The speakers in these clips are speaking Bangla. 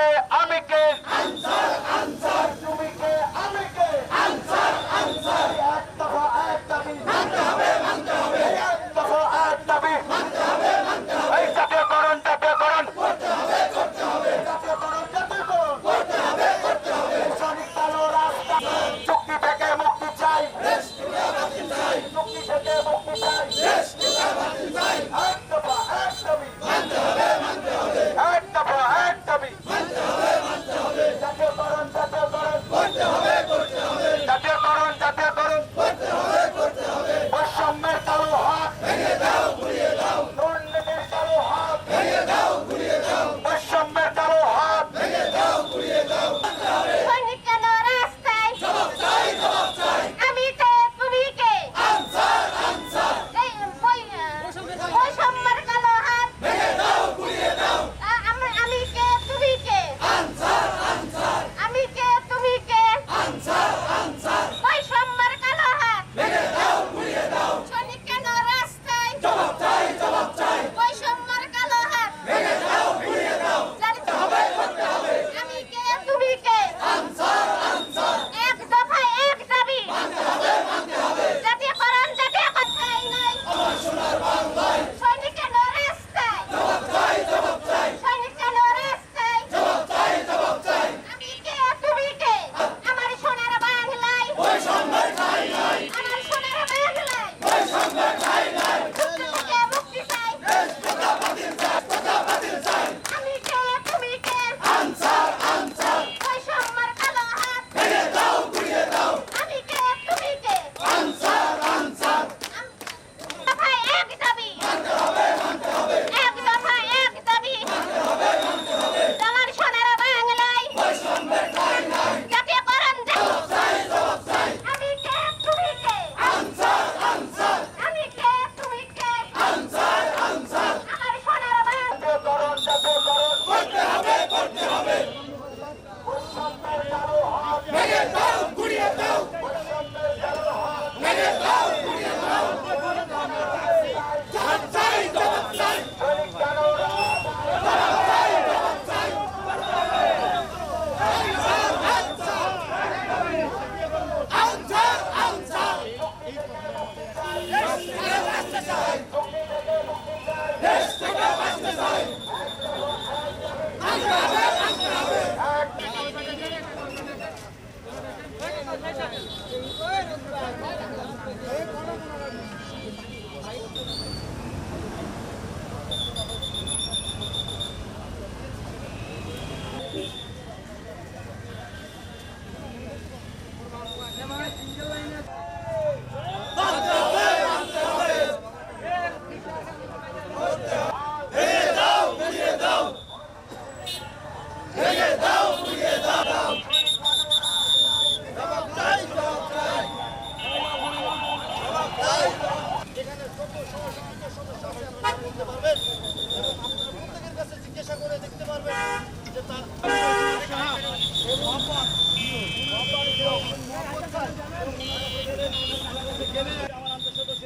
say,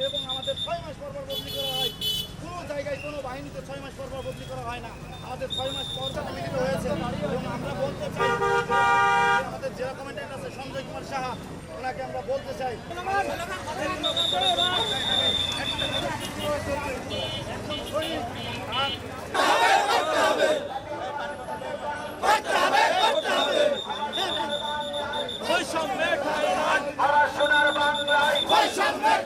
এবং আমাদের ছয় মাস পরপর বদলি করা হয় কোনো জায়গায় কোনো বাহিনীতে ছয় মাস পরপর বদলি করা হয় না আমাদের ছয় মাস পর মিলিত এবং আমরা বলতে চাই আমাদের জেলা কমান্ড্যান্ট সঞ্জয় কুমার সাহা ওনাকে আমরা বলতে চাই Vai chamar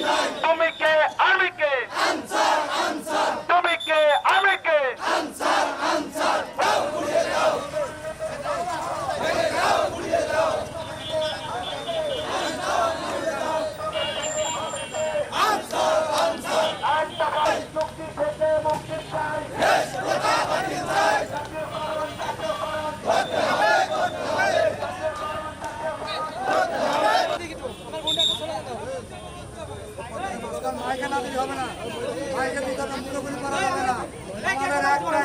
Bye-bye. ভাইকে বিতরণ পুরোপুরি করা হবে না আমাদের একটা